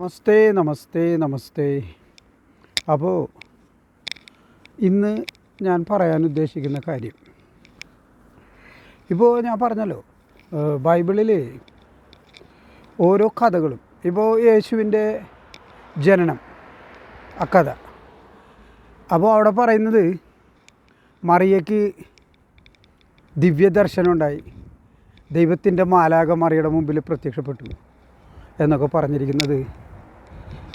നമസ്തേ നമസ്തേ നമസ്തേ. അപ്പോൾ ഇന്ന് ഞാൻ പറയാൻ ഉദ്ദേശിക്കുന്ന കാര്യം. ഇപ്പോൾ ഞാൻ പറഞ്ഞല്ലോ ബൈബിളിൽ ഓരോ കഥകളും ഇപ്പോൾ യേശുവിന്റെ ജനനം ആ കഥ. അപ്പോൾ അവിടെ പറയുന്നത് മറിയയ്ക്ക് ദിവ്യദർശനം ഉണ്ടായി. ദൈവത്തിന്റെ മാലാക മറിയുടെ മുമ്പിൽ പ്രത്യക്ഷപ്പെട്ടു എന്നൊക്കെ പറഞ്ഞിരിക്കുന്നത്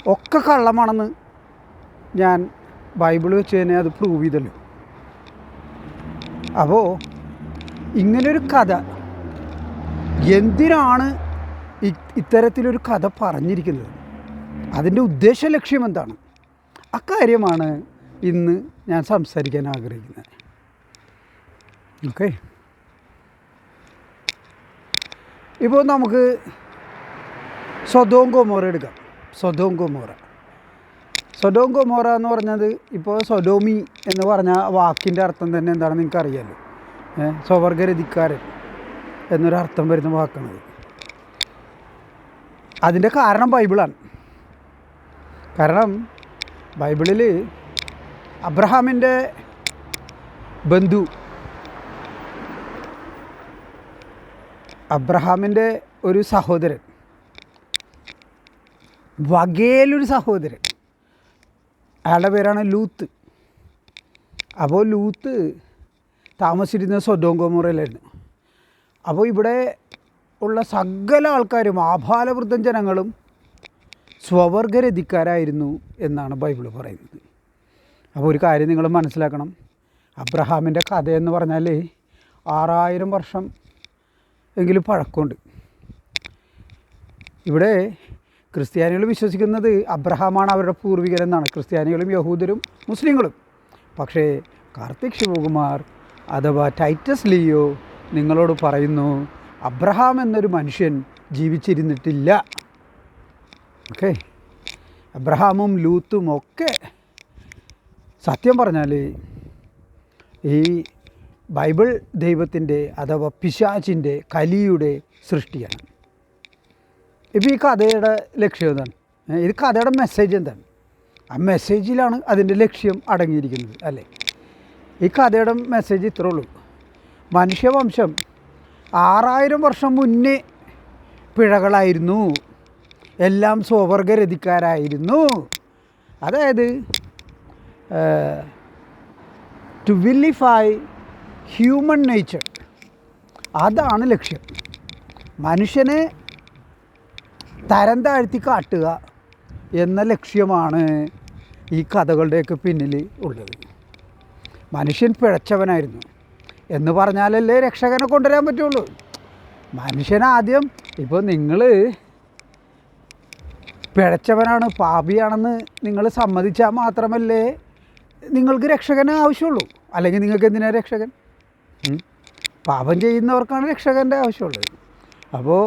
ഒക്കെ കള്ളമാണെന്ന് ഞാൻ ബൈബിൾ വെച്ച് തന്നെ അത് പ്രൂവ് ചെയ്തല്ലോ. അപ്പോൾ ഇങ്ങനൊരു കഥ. എന്തിനാണ് ഇത്തരത്തിലൊരു കഥ പറഞ്ഞിരിക്കുന്നത്? അതിന്റെ ഉദ്ദേശ ലക്ഷ്യം എന്താണ്? അക്കാര്യമാണ് ഇന്ന് ഞാൻ സംസാരിക്കാൻ ആഗ്രഹിക്കുന്നത്. ഓക്കെ ഇപ്പോൾ നമുക്ക് സ്വതവും കൊമോറ എടുക്കാം. സ്വതവും ഗോമോറ. സ്വതവും ഗോമോറ എന്ന് പറഞ്ഞത് ഇപ്പോൾ സൊഡോമി എന്ന് പറഞ്ഞ വാക്കിന്റെ അർത്ഥം തന്നെ എന്താണെന്ന് നിങ്ങൾക്ക് ഏഹ് സ്വവർഗരതിക്കാരൻ എന്നൊരർത്ഥം വരുന്ന വാക്കാണത്. അതിന്റെ കാരണം ബൈബിളാണ്. കാരണം ബൈബിളിൽ അബ്രഹാമിന്റെ ബന്ധു അബ്രഹാമിന്റെ ഒരു സഹോദരൻ വകയിലൊരു സഹോദരൻ. അയാളുടെ പേരാണ് ലൂത്ത്. അപ്പോൾ ലൂത്ത് താമസിച്ചിരുന്ന സ്വന്തം അപ്പോൾ ഇവിടെ ഉള്ള സകല ആൾക്കാരും ആഭാലവൃദ്ധം ജനങ്ങളും സ്വവർഗരതിക്കാരായിരുന്നു എന്നാണ് ബൈബിൾ പറയുന്നത്. അപ്പോൾ ഒരു കാര്യം നിങ്ങൾ മനസ്സിലാക്കണം. അബ്രഹാമിന്റെ കഥയെന്ന് പറഞ്ഞാൽ ആറായിരം വർഷം എങ്കിലും പഴക്കമുണ്ട്. ഇവിടെ ക്രിസ്ത്യാനികൾ വിശ്വസിക്കുന്നത് അബ്രഹാമാണ് അവരുടെ പൂർവികരെന്നാണ്. ക്രിസ്ത്യാനികളും യഹൂദരും മുസ്ലിങ്ങളും. പക്ഷേ കാർത്തിക് ശിവകുമാർ അഥവാ ടൈറ്റസ് ലിയോ നിങ്ങളോട് പറയുന്നു അബ്രഹാം എന്നൊരു മനുഷ്യൻ ജീവിച്ചിരുന്നിട്ടില്ല. ഓക്കെ. അബ്രഹാമും ലൂത്തും ഒക്കെ സത്യം പറഞ്ഞാൽ ഈ ബൈബിൾ ദൈവത്തിന്റെ അഥവാ പിശാചിന്റെ കലിയുടെ സൃഷ്ടിയാണ്. ഇപ്പോൾ ഈ കഥയുടെ ലക്ഷ്യം എന്താണ്? ഇത് കഥയുടെ മെസ്സേജ് എന്താണ്? ആ മെസ്സേജിലാണ് അതിന്റെ ലക്ഷ്യം അടങ്ങിയിരിക്കുന്നത് അല്ലേ? ഈ കഥയുടെ മെസ്സേജ് ഇത്രേ ഉള്ളൂ. മനുഷ്യവംശം ആറായിരം വർഷം മുന്നേ പിഴകളായിരുന്നു. എല്ലാം സ്വവർഗരതിക്കാരായിരുന്നു. അതായത് ടു വില്ലിഫൈ ഹ്യൂമൻ നേച്ചർ അതാണ് ലക്ഷ്യം. മനുഷ്യനെ തരം താഴ്ത്തി കാട്ടുക എന്ന ലക്ഷ്യമാണ് ഈ കഥകളുടെയൊക്കെ പിന്നിൽ ഉള്ളത്. മനുഷ്യൻ പിഴച്ചവനായിരുന്നു. എന്ന് പറഞ്ഞാലല്ലേ രക്ഷകനെ കൊണ്ടുവരാൻ പറ്റുള്ളൂ. മനുഷ്യൻ ആദ്യം ഇപ്പോൾ നിങ്ങൾ പിഴച്ചവനാണ് പാപിയാണെന്ന് നിങ്ങൾ സമ്മതിച്ചാൽ മാത്രമല്ലേ നിങ്ങൾക്ക് രക്ഷകനെ ആവശ്യമുള്ളൂ. അല്ലെങ്കിൽ നിങ്ങൾക്ക് എന്തിനാ രക്ഷകൻ? പാപം ചെയ്യുന്നവർക്കാണ് രക്ഷകന്റെ ആവശ്യമുള്ളത്. അപ്പോൾ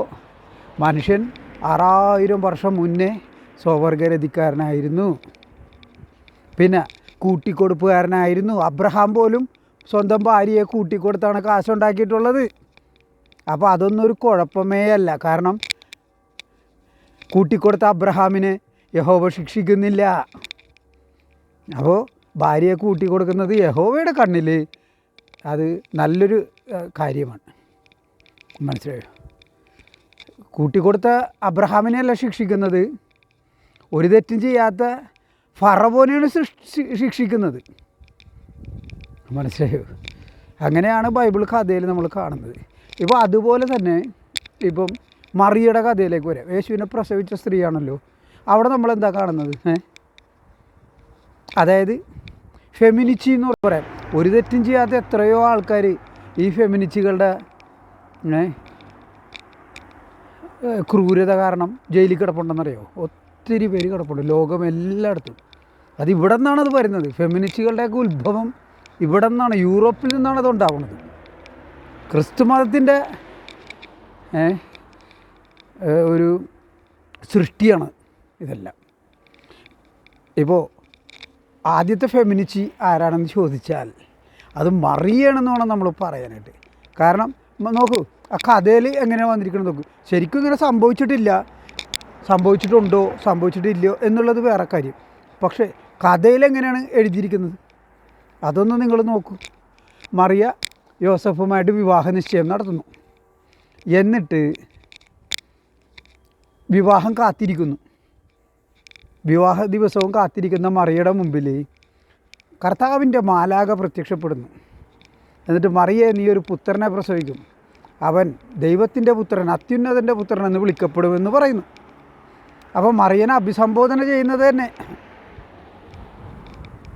മനുഷ്യൻ ആറായിരം വർഷം മുന്നേ സ്വവർഗരതിക്കാരനായിരുന്നു പിന്നെ കൂട്ടിക്കൊടുപ്പുകാരനായിരുന്നു. അബ്രഹാം പോലും സ്വന്തം ഭാര്യയെ കൂട്ടിക്കൊടുത്താണ് കാശുണ്ടാക്കിയിട്ടുള്ളത്. അപ്പോൾ അതൊന്നും ഒരു കുഴപ്പമേ അല്ല. കാരണം കൂട്ടിക്കൊടുത്ത അബ്രഹാമിനെ യഹോവ ശിക്ഷിക്കുന്നില്ല. അപ്പോൾ ഭാര്യയെ കൂട്ടിക്കൊടുക്കുന്നത് യഹോവയുടെ കണ്ണിൽ അത് നല്ലൊരു കാര്യമാണ്. മനസ്സിലായോ? കൂട്ടിക്കൊടുത്ത അബ്രഹാമിനെയല്ല ശിക്ഷിക്കുന്നത്. ഒരു തെറ്റും ചെയ്യാത്ത ഫറവോനെയാണ് ശിക്ഷിക്കുന്നത്. മനസ്സിലായോ? അങ്ങനെയാണ് ബൈബിൾ കഥയിൽ നമ്മൾ കാണുന്നത്. ഇപ്പോൾ അതുപോലെ തന്നെ ഇപ്പം മറിയുടെ കഥയിലേക്ക് വരാം. യേശുവിനെ പ്രസവിച്ച സ്ത്രീയാണല്ലോ. അവിടെ നമ്മൾ എന്താ കാണുന്നത്? അതായത് ഫെമിനിച്ചി എന്ന് പറയാം. ഒരു തെറ്റും ചെയ്യാത്ത എത്രയോ ആൾക്കാർ ഈ ഫെമിനിച്ചികളുടെ ക്രൂരത കാരണം ജയിലിൽ കിടപ്പുണ്ടെന്നറിയോ? ഒത്തിരി പേര് കിടപ്പുണ്ട്. ലോകം എല്ലായിടത്തും. അത് ഇവിടെ നിന്നാണ് അത് വരുന്നത്. ഫെമിനിസ്റ്റുകളുടെയൊക്കെ ഉത്ഭവം ഇവിടെ നിന്നാണ്. യൂറോപ്പിൽ നിന്നാണ് അത് ഉണ്ടാവുന്നത് ക്രിസ്തു മതത്തിന്റെ ഒരു സൃഷ്ടിയാണ് ഇതെല്ലാം. ഇപ്പോൾ ആദ്യത്തെ ഫെമിനിച്ചി ആരാണെന്ന് ചോദിച്ചാൽ അത് മറിയണമെന്ന് വേണം നമ്മൾ പറയാനായിട്ട്. കാരണം നോക്കൂ ആ കഥയിൽ എങ്ങനെ വന്നിരിക്കണം നോക്കൂ. ശരിക്കും ഇങ്ങനെ സംഭവിച്ചിട്ടില്ല. സംഭവിച്ചിട്ടുണ്ടോ സംഭവിച്ചിട്ടില്ലയോ എന്നുള്ളത് വേറെ കാര്യം. പക്ഷേ കഥയിൽ എങ്ങനെയാണ് എഴുതിയിരിക്കുന്നത്? അതൊന്ന് നിങ്ങൾ നോക്കൂ. മറിയ യോസഫുമായിട്ട് വിവാഹ നിശ്ചയം നടത്തുന്നു. എന്നിട്ട് വിവാഹം കാത്തിരിക്കുന്നു. വിവാഹ ദിവസവും കാത്തിരിക്കുന്ന മറിയുടെ മുമ്പിൽ കർത്താവിന്റെ മാലാക പ്രത്യക്ഷപ്പെടുന്നു. എന്നിട്ട് മറിയെ നീ ഒരു പുത്രനെ പ്രസവിക്കും. അവൻ ദൈവത്തിന്റെ പുത്രൻ അത്യുന്നതന്റെ പുത്രൻ എന്ന് വിളിക്കപ്പെടുമെന്ന് പറയുന്നു. അപ്പോൾ മറിയനെ അഭിസംബോധന ചെയ്യുന്നത് തന്നെ.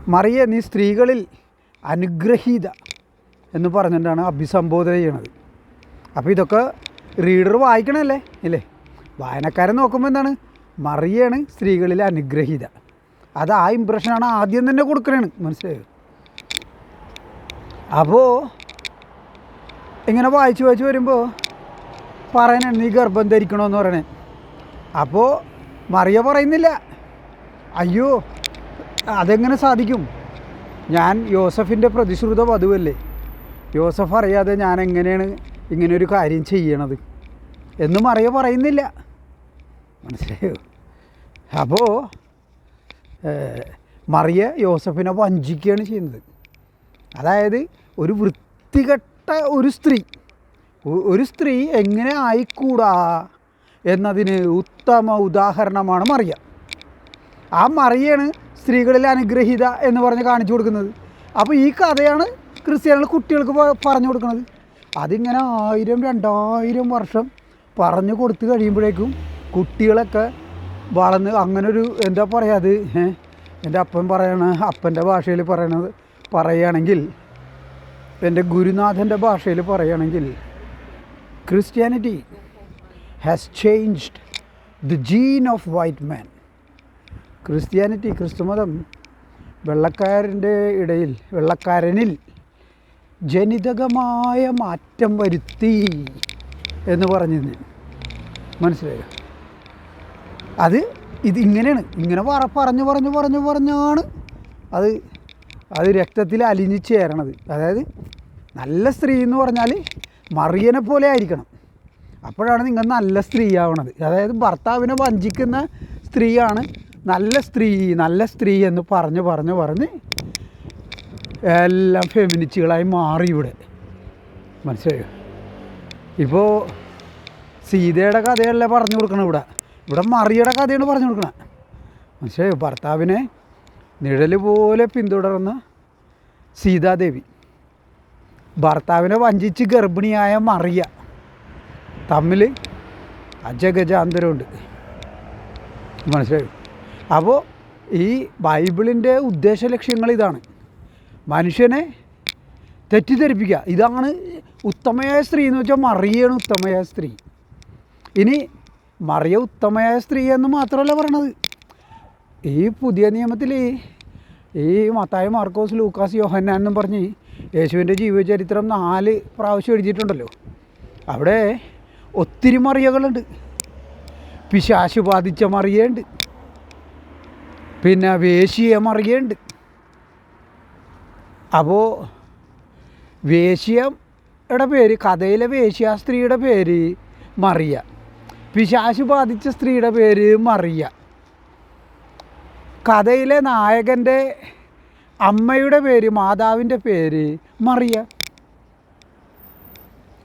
മറിയ നീ സ്ത്രീകളിൽ അനുഗ്രഹീത എന്ന് പറഞ്ഞിട്ടാണ് അഭിസംബോധന ചെയ്യണത് അപ്പോൾ ഇതൊക്കെ റീഡർ വായിക്കണമല്ലേ? ഇല്ലേ? വായനക്കാരൻ നോക്കുമ്പോൾ എന്താണ്? മറിയാണ് സ്ത്രീകളിൽ അനുഗ്രഹീത. അത് ആ ഇമ്പ്രഷനാണ് ആദ്യം തന്നെ കൊടുക്കണേണ് മനസ്സിലായോ? അപ്പോൾ ഇങ്ങനെ വായിച്ച് വായിച്ച് വരുമ്പോൾ പറയണ നീ ഗർഭം ധരിക്കണമെന്ന് പറയണേ. അപ്പോൾ മറിയ പറയുന്നില്ല. അയ്യോ അതെങ്ങനെ സാധിക്കും? ഞാൻ യോസഫിന്റെ പ്രതിശ്രുത വധുവല്ലേ? യോസഫ് അറിയാതെ ഞാൻ എങ്ങനെയാണ് ഇങ്ങനെ ഒരു കാര്യം ചെയ്യണത്? എന്ന് മറിയ പറയുന്നില്ല. മനസ്സിലായോ? അപ്പോൾ മറിയ യോസഫിനെ വഞ്ചിക്കുകയാണ് ചെയ്യുന്നത്. അതായത് ഒരു വൃത്തികെട്ട ഒരു സ്ത്രീ. ഒരു സ്ത്രീ എങ്ങനെ ആയിക്കൂടാ എന്നതിന് ഉത്തമ ഉദാഹരണമാണ് മറിയ. ആ മറിയാണ് സ്ത്രീകളിൽ അനുഗ്രഹീത എന്ന് പറഞ്ഞ് കാണിച്ചു കൊടുക്കുന്നത്. അപ്പോൾ ഈ കഥയാണ് ക്രിസ്ത്യാനികൾ കുട്ടികൾക്ക് പറഞ്ഞു കൊടുക്കുന്നത്. അതിങ്ങനെ ആയിരം രണ്ടായിരം വർഷം പറഞ്ഞു കൊടുത്തു കഴിയുമ്പോഴേക്കും കുട്ടികളൊക്കെ വളർന്ന് അങ്ങനൊരു എന്താ പറയുക അത്? എന്റെ അപ്പൻ പറയണ അപ്പന്റെ ഭാഷയിൽ പറയണത് പറയുകയാണെങ്കിൽ എന്റെ ഗുരുനാഥന്റെ ഭാഷയിൽ പറയുകയാണെങ്കിൽ Christianity has changed the gene of white man Christianity ക്രിസ്തുമതം വെള്ളക്കാരന്റെ ഇടയിൽ വെള്ളക്കാരനിൽ ജനിതകമായ മാറ്റം വരുത്തി എന്ന് പറഞ്ഞു മനസ്സിലായോ? അത് ഇത് ഇങ്ങനെയാണ്. ഇങ്ങനെ പറ പറഞ്ഞു പറഞ്ഞു പറഞ്ഞു പറഞ്ഞാണ് അത് അത് രക്തത്തിൽ അലിഞ്ഞു ചേരണത്. അതായത് നല്ല സ്ത്രീ എന്ന് പറഞ്ഞാൽ മറിയനെ പോലെ ആയിരിക്കണം. അപ്പോഴാണ് നിങ്ങൾ നല്ല സ്ത്രീ ആവണത് അതായത് ഭർത്താവിനെ വഞ്ചിക്കുന്ന സ്ത്രീയാണ് നല്ല സ്ത്രീ നല്ല സ്ത്രീ എന്ന് പറഞ്ഞ് പറഞ്ഞ് പറഞ്ഞ് എല്ലാം ഫെമിനിസ്റ്റുകളായി മാറി ഇവിടെ. മനസ്സിലായോ? ഇപ്പോൾ സീതയുടെ കഥയല്ലേ പറഞ്ഞു കൊടുക്കണം ഇവിടെ. ഇവിടെ മറിയുടെ കഥയാണ് പറഞ്ഞു കൊടുക്കണം. മനസ്സിലായോ? ഭർത്താവിനെ നിഴൽ പോലെ പിന്തുടർന്ന സീതാദേവി. ഭർത്താവിനെ വഞ്ചിച്ച് ഗർഭിണിയായ മറിയ. തമ്മിൽ അജഗജാന്തരമുണ്ട്. മനസ്സിലായി? അപ്പോൾ ഈ ബൈബിളിന്റെ ഉദ്ദേശ ലക്ഷ്യങ്ങൾ ഇതാണ്. മനുഷ്യനെ തെറ്റിദ്ധരിപ്പിക്കുക. ഇതാണ് ഉത്തമയായ സ്ത്രീ എന്ന് വെച്ചാൽ മറിയാണ് ഉത്തമയായ സ്ത്രീ. ഇനി മറിയ ഉത്തമയായ സ്ത്രീ എന്ന് മാത്രമല്ല പറയണത്. ഈ പുതിയ നിയമത്തിൽ ഈ മത്തായ മാർക്കോസ് ലൂക്കാസ് യോഹന്നാൻ എന്നും പറഞ്ഞ് യേശുവിന്റെ ജീവചരിത്രം നാല് പ്രാവശ്യം എഴുതിയിട്ടുണ്ടല്ലോ. അവിടെ ഒത്തിരി മറിയകളുണ്ട്. പിശാശു ബാധിച്ച മറിയുണ്ട് പിന്നെ വേശിയ മറിയുണ്ട് അപ്പോൾ വേശ്യയുടെ പേര് കഥയിലെ വേശ്യ സ്ത്രീയുടെ പേര് മറിയ. പിശാശു ബാധിച്ച സ്ത്രീയുടെ പേര് മറിയ. കഥയിലെ നായകന്റെ അമ്മയുടെ പേര് മാതാവിന്റെ പേര് മറിയ.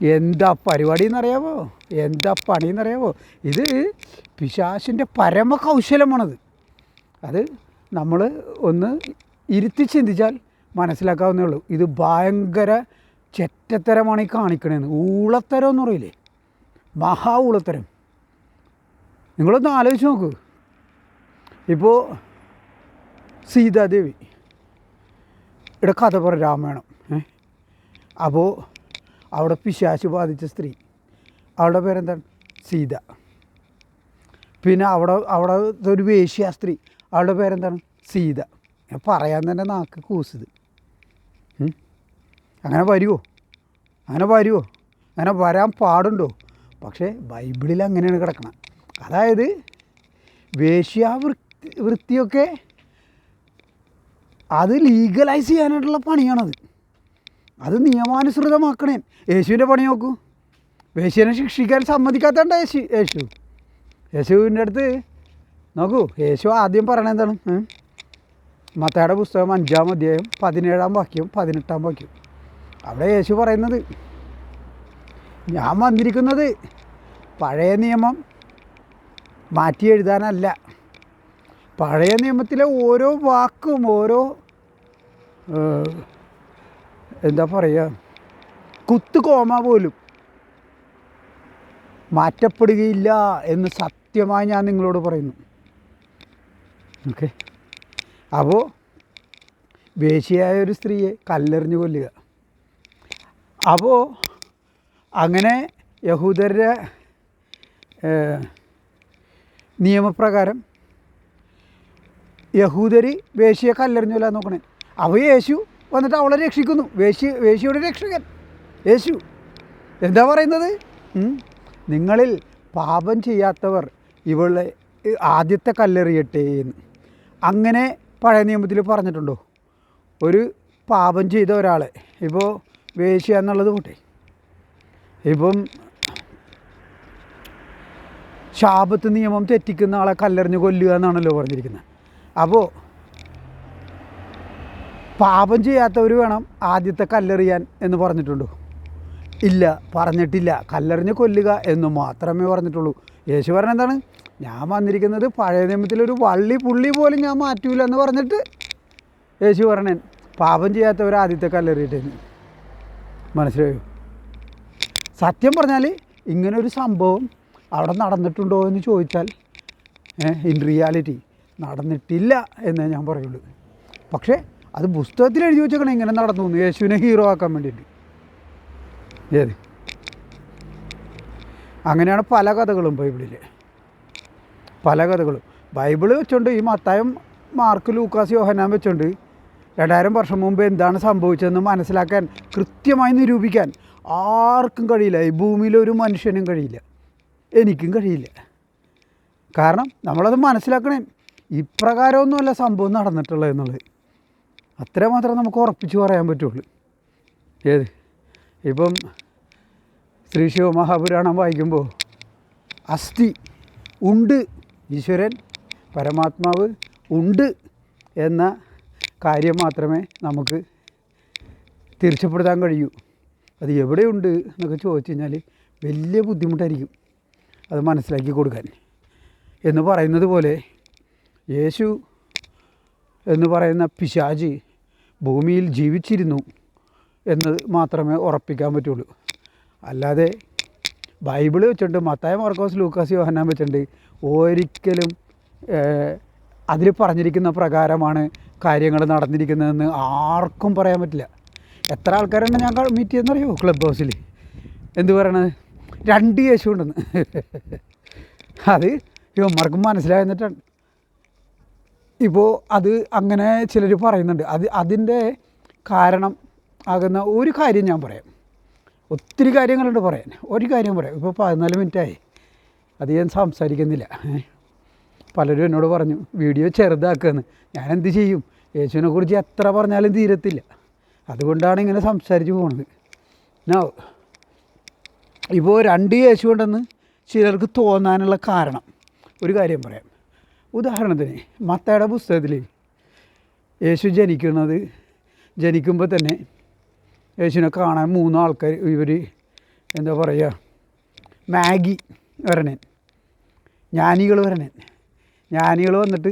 എന്താ പരിപാടി എന്നറിയാവോ? എന്താ പണി എന്നറിയാവോ? ഇത് പിശാശിന്റെ പരമ കൗശലമാണത് അത് നമ്മൾ ഒന്ന് ഇരുത്തി ചിന്തിച്ചാൽ മനസ്സിലാക്കാവുന്നേ ഉള്ളൂ. ഇത് ഭയങ്കര ചെറ്റത്തരമാണ് ഈ കാണിക്കണേന്ന്. ഊളത്തരം എന്ന് പറയില്ലേ? മഹാ ഊളത്തരം. നിങ്ങളൊന്ന് ആലോചിച്ച് നോക്കൂ. ഇപ്പോൾ സീതാദേവി. ഇവിടെ കഥ പറ രാമായണം അപ്പോൾ അവിടെ പിശാശു ബാധിച്ച സ്ത്രീ. അവളുടെ പേരെന്താണ്? സീത. പിന്നെ അവിടെ അവിടെ ഒരു വേശ്യ സ്ത്രീ. അവളുടെ പേരെന്താണ്? സീത. പറയാൻ തന്നെ നാക്ക് കൂസുത്. അങ്ങനെ വരുമോ അങ്ങനെ വരുമോ അങ്ങനെ വരാൻ പാടുണ്ടോ? പക്ഷേ ബൈബിളിൽ അങ്ങനെയാണ് കിടക്കണം അതായത് വേശ്യാവൃത്തി വൃത്തിയൊക്കെ അത് ലീഗലൈസ് ചെയ്യാനായിട്ടുള്ള പണിയാണത്. അത് നിയമാനുസൃതമാക്കണേ. യേശുവിന്റെ പണി നോക്കൂ. യേശുവിനെ ശിക്ഷിക്കാൻ സമ്മതിക്കാത്തണ്ട യേശു യേശു. യേശുവിന്റെ അടുത്ത് നോക്കൂ യേശു ആദ്യം പറയണത് എന്താണ്? മത്തയുടെ പുസ്തകം അഞ്ചാം അധ്യായം പതിനേഴാം വാക്യം പതിനെട്ടാം വാക്യം. അവിടെ യേശു പറയുന്നത് ഞാൻ വന്നിരിക്കുന്നത് പഴയ നിയമം മാറ്റി എഴുതാനല്ല. പഴയ നിയമത്തിലെ ഓരോ വാക്കും ഓരോ എന്താ പറയുക കുത്തു കോമ പോലും മാറ്റപ്പെടുകയില്ല എന്ന് സത്യമായി ഞാൻ നിങ്ങളോട് പറയുന്നു. ഓക്കെ? അപ്പോൾ വേശിയായ ഒരു സ്ത്രീയെ കല്ലെറിഞ്ഞ് കൊല്ലുക. അപ്പോൾ അങ്ങനെ യഹൂദരുടെ നിയമപ്രകാരം യഹൂദര് വേശിയെ കല്ലെറിഞ്ഞില്ല നോക്കണേ. അവ യേശു വന്നിട്ട് അവളെ രക്ഷിക്കുന്നു. വേശി വേശിയുടെ രക്ഷകൻ. യേശു. എന്താ പറയുന്നത്? നിങ്ങളിൽ പാപം ചെയ്യാത്തവർ ഇവളെ ആദ്യത്തെ കല്ലെറിയട്ടെ എന്ന്. അങ്ങനെ പഴയ നിയമത്തിൽ പറഞ്ഞിട്ടുണ്ടോ? ഒരു പാപം ചെയ്ത ഒരാളെ. ഇപ്പോൾ വേശ്യ എന്നുള്ളത് കൂട്ടെ ഇപ്പം ശാപത്ത് നിയമം തെറ്റിക്കുന്ന ആളെ കല്ലെറിഞ്ഞ് കൊല്ലുക എന്നാണല്ലോ പറഞ്ഞിരിക്കുന്നത്. അപ്പോൾ പാപം ചെയ്യാത്തവർ വേണം ആദ്യത്തെ കല്ലെറിയാൻ എന്ന് പറഞ്ഞിട്ടുണ്ടോ ഇല്ല പറഞ്ഞിട്ടില്ല. കല്ലെറിഞ്ഞ് കൊല്ലുക എന്ന് മാത്രമേ പറഞ്ഞിട്ടുള്ളൂ. യേശു പറഞ്ഞ എന്താണ്? ഞാൻ വന്നിരിക്കുന്നത് പഴയ നിയമത്തിലൊരു വള്ളി പുള്ളി പോലും ഞാൻ മാറ്റൂല എന്ന് പറഞ്ഞിട്ട് യേശു പറഞ്ഞൻ പാപം ചെയ്യാത്തവർ ആദ്യത്തെ കല്ലെറിയിട്ടേന്ന്. മനസ്സിലായോ? സത്യം പറഞ്ഞാൽ ഇങ്ങനൊരു സംഭവം അവിടെ നടന്നിട്ടുണ്ടോ എന്ന് ചോദിച്ചാൽ ഇൻ റിയാലിറ്റി നടന്നിട്ടില്ല എന്നേ ഞാൻ പറയുള്ളൂ. പക്ഷേ അത് പുസ്തകത്തിൽ എഴുതി വെച്ചേക്കണം ഇങ്ങനെ നടന്നു യേശുവിനെ ഹീറോ ആക്കാൻ വേണ്ടിയിട്ട്. ഏത്? അങ്ങനെയാണ് പല കഥകളും ബൈബിളിൽ പല കഥകളും. ബൈബിൾ വെച്ചുകൊണ്ട് ഈ മത്തായം മാർക്ക് ലൂക്കാസ് യോഹനാൻ വെച്ചുകൊണ്ട് രണ്ടായിരം വർഷം മുമ്പ് എന്താണ് സംഭവിച്ചതെന്ന് മനസ്സിലാക്കാൻ കൃത്യമായി നിരൂപിക്കാൻ ആർക്കും കഴിയില്ല. ഈ ഭൂമിയിൽ ഒരു മനുഷ്യനും കഴിയില്ല. എനിക്കും കഴിയില്ല. കാരണം നമ്മളത് മനസ്സിലാക്കണേ ഇപ്രകാരമൊന്നുമല്ല സംഭവം നടന്നിട്ടുള്ളത് എന്നുള്ളത്. അത്രമാത്രം നമുക്ക് ഉറപ്പിച്ച് പറയാൻ പറ്റുള്ളൂ. ഏത്? ഇപ്പം ശ്രീ ശിവമഹാപുരാണം വായിക്കുമ്പോൾ അസ്ഥി ഉണ്ട് ഈശ്വരൻ പരമാത്മാവ് ഉണ്ട് എന്ന കാര്യം മാത്രമേ നമുക്ക് തീർച്ചപ്പെടുത്താൻ കഴിയൂ. അത് എവിടെയുണ്ട് എന്നൊക്കെ ചോദിച്ചു കഴിഞ്ഞാൽ വലിയ ബുദ്ധിമുട്ടായിരിക്കും അത് മനസ്സിലാക്കി കൊടുക്കാൻ. എന്ന് പറയുന്നത് പോലെ യേശു എന്ന് പറയുന്ന പിശാജി ഭൂമിയിൽ ജീവിച്ചിരുന്നു എന്ന് മാത്രമേ ഉറപ്പിക്കാൻ പറ്റുള്ളൂ. അല്ലാതെ ബൈബിൾ വെച്ചിട്ടുണ്ട് മത്തായ മാർക്കോസ് ലൂക്കാസ് യോഹന്നാൻ വെച്ചിട്ടുണ്ട്. ഒരിക്കലും അതിൽ പറഞ്ഞിരിക്കുന്ന പ്രകാരമാണ് കാര്യങ്ങൾ നടന്നിരിക്കുന്നതെന്ന് ആർക്കും പറയാൻ പറ്റില്ല. എത്ര ആൾക്കാരുണ്ട് ഞാൻ മീറ്റ് ചെയ്യുന്നറിയോ? ക്ലബ് ഹൗസിൽ എന്ത് പറയണത്? രണ്ട് യേശു ഉണ്ടെന്ന്. അത് ഇവന്മാർക്കും മനസ്സിലായെന്നിട്ടാണ്. ഇപ്പോൾ അത് അങ്ങനെ ചിലർ പറയുന്നുണ്ട്. അത് അതിന്റെ കാരണം ആകുന്ന ഒരു കാര്യം ഞാൻ പറയാം. ഒത്തിരി കാര്യങ്ങളുണ്ട് പറയാൻ. ഒരു കാര്യം പറയാം. ഇപ്പോൾ പതിനാല് മിനിറ്റായി. അത് ഞാൻ സംസാരിക്കുന്നില്ല. പലരും എന്നോട് പറഞ്ഞു വീഡിയോ ചെറുതാക്കുമെന്ന് ഞാൻ എന്ത് ചെയ്യും? യേശുവിനെ കുറിച്ച് എത്ര പറഞ്ഞാലും തീരത്തില്ല. അതുകൊണ്ടാണ് ഇങ്ങനെ സംസാരിച്ച് പോകുന്നത് നോ ഇപ്പോൾ രണ്ട് യേശു ഉണ്ടെന്ന് ചിലർക്ക് തോന്നാനുള്ള കാരണം. ഒരു കാര്യം പറയാം. ഉദാഹരണത്തിന് മത്തയുടെ പുസ്തകത്തിൽ യേശു ജനിക്കുന്നത് ജനിക്കുമ്പോൾ തന്നെ യേശുവിനെ കാണാൻ മൂന്ന് ആൾക്കാർ ഇവർ എന്താ പറയുക മാഗി വരണൻ ജ്ഞാനികൾ വരണൻ ജ്ഞാനികൾ വന്നിട്ട്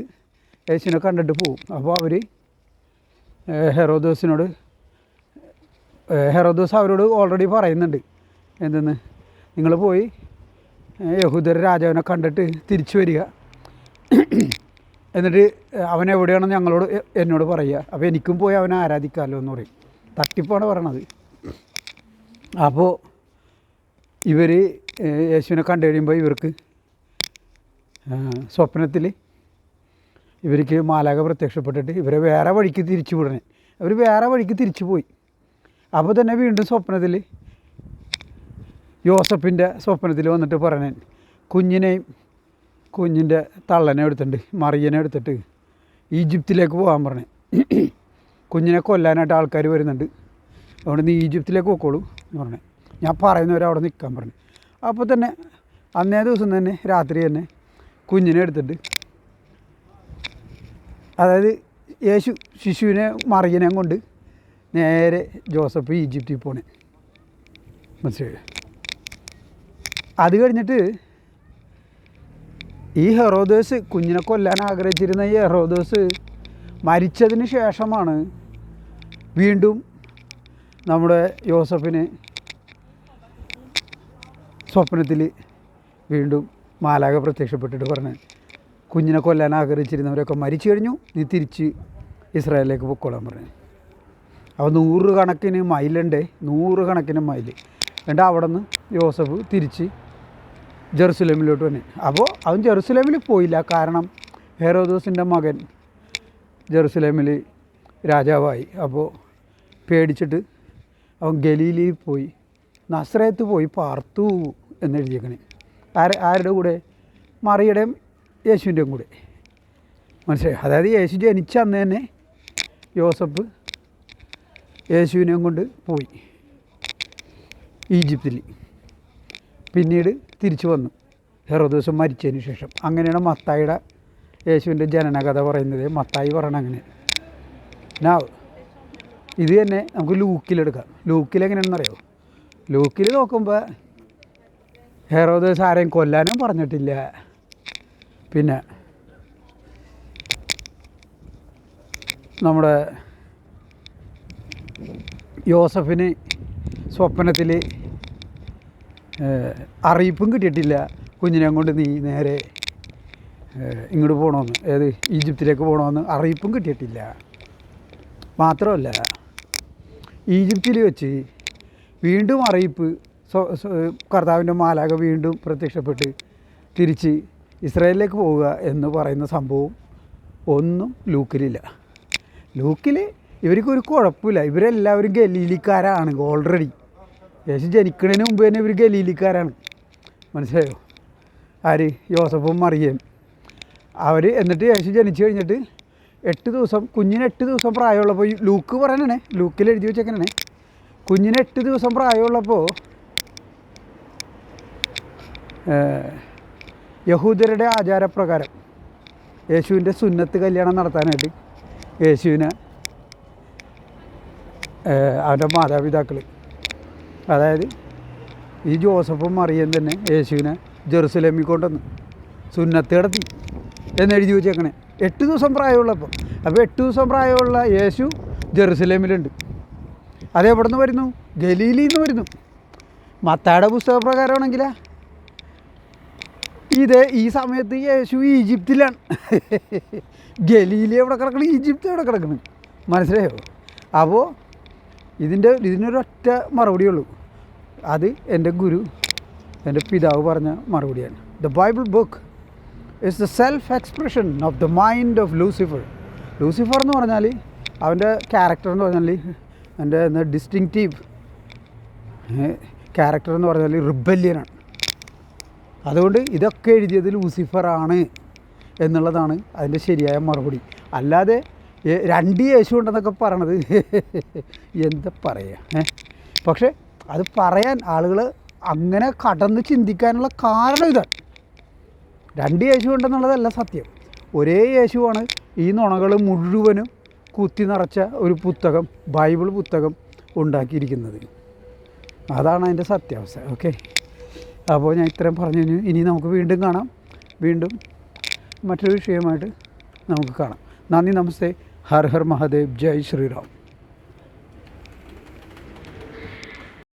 യേശുവിനെ കണ്ടിട്ട് പോവും. അപ്പോൾ അവർ ഹെറോദോസിനോട് ഹെറോദോസ് അവരോട് ഓൾറെഡി പറയുന്നുണ്ട്. എന്തെന്ന്? നിങ്ങൾ പോയി യഹൂദർ രാജാവിനെ കണ്ടിട്ട് തിരിച്ചു വരിക. എന്നിട്ട് അവൻ എവിടെയാണെന്ന് ഞങ്ങളോട് എന്നോട് പറയുക അപ്പോൾ എനിക്കും പോയി അവനെ ആരാധിക്കാമല്ലോ എന്ന് പറയും. തട്ടിപ്പാണ് പറയണത്. അപ്പോൾ ഇവർ യേശുവിനെ കണ്ടു കഴിയുമ്പോൾ ഇവർക്ക് സ്വപ്നത്തിൽ ഇവർക്ക് മാലാക പ്രത്യക്ഷപ്പെട്ടിട്ട് ഇവരെ വേറെ വഴിക്ക് തിരിച്ചു വിടണേ. അവർ വേറെ വഴിക്ക് തിരിച്ചു പോയി. അപ്പോൾ തന്നെ വീണ്ടും സ്വപ്നത്തിൽ യോസഫിന്റെ സ്വപ്നത്തിൽ വന്നിട്ട് പറയണേ. കുഞ്ഞിനെയും കുഞ്ഞിന്റെ തള്ളനെ എടുത്തിട്ട് മറിയനെ എടുത്തിട്ട് ഈജിപ്തിലേക്ക് പോകാൻ പറഞ്ഞേ. കുഞ്ഞിനെ കൊല്ലാനായിട്ട് ആൾക്കാർ വരുന്നുണ്ട്. അതുകൊണ്ട് നീ ഈജിപ്തിലേക്ക് പോയിക്കോളൂ എന്ന് പറഞ്ഞേ. ഞാൻ പറയുന്നവരെ അവിടെ നിൽക്കാൻ പറഞ്ഞു. അപ്പോൾ തന്നെ അന്നേ ദിവസം തന്നെ രാത്രി തന്നെ കുഞ്ഞിനെ എടുത്തിട്ട് അതായത് യേശു ശിശുവിനെ മറിയനെ കൊണ്ട് നേരെ ജോസഫ് ഈജിപ്തിൽ പോണേ. മനസ്സിലായി? അത് കഴിഞ്ഞിട്ട് ഈ ഹെറോദോസ് കുഞ്ഞിനെ കൊല്ലാൻ ആഗ്രഹിച്ചിരുന്ന ഈ ഹെറോദോസ് മരിച്ചതിന് ശേഷമാണ് വീണ്ടും നമ്മുടെ യോസഫിന് സ്വപ്നത്തിൽ വീണ്ടും മാലാക പ്രത്യക്ഷപ്പെട്ടിട്ട് പറഞ്ഞ് കുഞ്ഞിനെ കൊല്ലാൻ ആഗ്രഹിച്ചിരുന്നവരൊക്കെ മരിച്ചു കഴിഞ്ഞു. നീ തിരിച്ച് ഇസ്രായേലിലേക്ക് പൊക്കോളാൻ പറഞ്ഞു. അപ്പോൾ നൂറ് കണക്കിന് മൈലുണ്ട്. നൂറ് മൈൽ എന്നിട്ട് അവിടെ നിന്ന് യോസഫ് തിരിച്ച് ജെറുസലേമിലോട്ട് തന്നെ അപ്പോൾ അവൻ ജെറുസലേമിൽ പോയില്ല. കാരണം ഹെറോദോസിന്റെ മകൻ ജെറുസലേമിൽ രാജാവായി. അപ്പോൾ പേടിച്ചിട്ട് അവൻ ഗലീലിയിൽ പോയി. നസ്രയത്ത് പോയി പാർത്തു എന്ന് എഴുതിയേക്കണേ ആര ആരുടെ കൂടെ? മറിയുടെയും യേശുവിന്റെയും കൂടെ. മനസ്സിലായി? അതായത് യേശു ജനിച്ച അന്ന് തന്നെ യോസഫ് യേശുവിനെയും കൊണ്ട് പോയി. ഈജിപ്തിൽ പിന്നീട് തിരിച്ചു വന്നു. ഹെറോദോസം മരിച്ചതിന് ശേഷം. അങ്ങനെയാണ് മത്തായിയുടെ യേശുവിന്റെ ജനനകഥ പറയുന്നത്. മത്തായി പറയണം അങ്ങനെ. നാ ഇത് തന്നെ നമുക്ക് ലൂക്കിലെടുക്കാം ലൂക്കിൽ എങ്ങനെയാണെന്ന് അറിയാമോ ലൂക്കിൽ നോക്കുമ്പോൾ ഹെറോദോസ് ആരെയും കൊല്ലാനും പറഞ്ഞിട്ടില്ല. പിന്നെ നമ്മുടെ യോസഫിന് സ്വപ്നത്തിൽ അറിയിപ്പും കിട്ടിയിട്ടില്ല. കുഞ്ഞിനെ കൊണ്ട് നീ നേരെ ഇങ്ങോട്ട് പോകണമെന്ന് ഏത് ഈജിപ്തിലേക്ക് പോകണമെന്ന് അറിയിപ്പും കിട്ടിയിട്ടില്ല. മാത്രമല്ല ഈജിപ്തിൽ വെച്ച് വീണ്ടും അറിയിപ്പ് കർത്താവിന്റെ മാലാക വീണ്ടും പ്രത്യക്ഷപ്പെട്ട് തിരിച്ച് ഇസ്രായേലിലേക്ക് പോവുക എന്ന് പറയുന്ന സംഭവം ഒന്നും ലൂക്കിലില്ല. ലൂക്കിൽ ഇവർക്ക് ഒരു കുഴപ്പമില്ല. ഇവരെല്ലാവരും ഗലീലിക്കാരാണ് ഓൾറെഡി യേശു ജനിക്കുന്നതിന് മുമ്പ് തന്നെ ഇവർ ഗലീലിക്കാരാണ്. മനസ്സിലായോ? ആര്? യോസഫും മറിയയും. അവർ എന്നിട്ട് യേശു ജനിച്ചു കഴിഞ്ഞിട്ട് എട്ട് ദിവസം കുഞ്ഞിന് എട്ട് ദിവസം പ്രായമുള്ളപ്പോൾ ലൂക്ക് പറയണേ ലൂക്കിൽ എഴുതി വെച്ചേക്കണേ കുഞ്ഞിന് എട്ട് ദിവസം പ്രായമുള്ളപ്പോൾ യഹൂദരുടെ ആചാരപ്രകാരം യേശുവിന്റെ സുന്നത്ത് കല്യാണം നടത്താനായിട്ട് യേശുവിനെ അവന്റെ മാതാപിതാക്കൾ അതായത് ഈ ജോസഫും മറിയം തന്നെ യേശുവിനെ ജെറുസലേമിൽ കൊണ്ടുവന്ന് സുന്നത്ത് കിടത്തി എന്നെഴുതി വെച്ചേക്കണേ. എട്ട് ദിവസം പ്രായമുള്ളപ്പോൾ. അപ്പോൾ എട്ട് ദിവസം പ്രായമുള്ള യേശു ജെറുസലേമിലുണ്ട്. അത് എവിടെ നിന്ന് വരുന്നു? ഗലീലിയിൽ നിന്ന് വരുന്നു. മത്തായുടെ പുസ്തക പ്രകാരമാണെങ്കിൽ ഇത് ഈ സമയത്ത് യേശു ഈജിപ്തിലാണ്. ഗലീലി എവിടെ കിടക്കണം? ഈജിപ്ത് എവിടെ കിടക്കണം? മനസ്സിലായോ? അപ്പോൾ ഇതിന്റെ ഇതിനൊരൊറ്റ മറുപടിയുള്ളൂ അത് എന്റെ ഗുരു എന്റെ പിതാവ് പറഞ്ഞ മറുപടിയാണ്. The Bible book is the self expression of the mind of Lucifer Lucifer എന്ന് പറഞ്ഞാൽ അവന്റെ ക്യാരക്ടർ എന്ന് പറഞ്ഞാൽ എന്റെ എന്താ ഡിസ്റ്റിങ്റ്റീവ് ക്യാരക്ടർ എന്ന് പറഞ്ഞാൽ റിബല്യനാണ് അതുകൊണ്ട് ഇതൊക്കെ എഴുതിയത് ലൂസിഫറാണ് എന്നുള്ളതാണ് അതിന്റെ ശരിയായ മറുപടി. അല്ലാതെ രണ്ട് യേശു ഉണ്ടെന്നൊക്കെ പറയണത് എന്താ പറയുക പക്ഷേ അത് പറയാൻ ആളുകൾ അങ്ങനെ കടന്ന് ചിന്തിക്കാനുള്ള കാരണം ഇതാണ് രണ്ട് യേശു ഉണ്ടെന്നുള്ളതല്ല സത്യം. ഒരേ യേശുവാണ് ഈ നുണകൾ മുഴുവനും കുത്തി നിറച്ച ഒരു പുസ്തകം ബൈബിൾ പുസ്തകം ഉണ്ടാക്കിയിരിക്കുന്നത്. അതാണ് അതിന്റെ സത്യാവസ്ഥ. ഓക്കെ? അപ്പോൾ ഞാൻ ഇത്രയും പറഞ്ഞു. കഴിഞ്ഞു ഇനി നമുക്ക് വീണ്ടും കാണാം. വീണ്ടും മറ്റൊരു വിഷയമായിട്ട് നമുക്ക് കാണാം. നന്ദി നമസ്തേ. ഹർ ഹർ മഹാദേവ്. ജയ് ശ്രീറാം.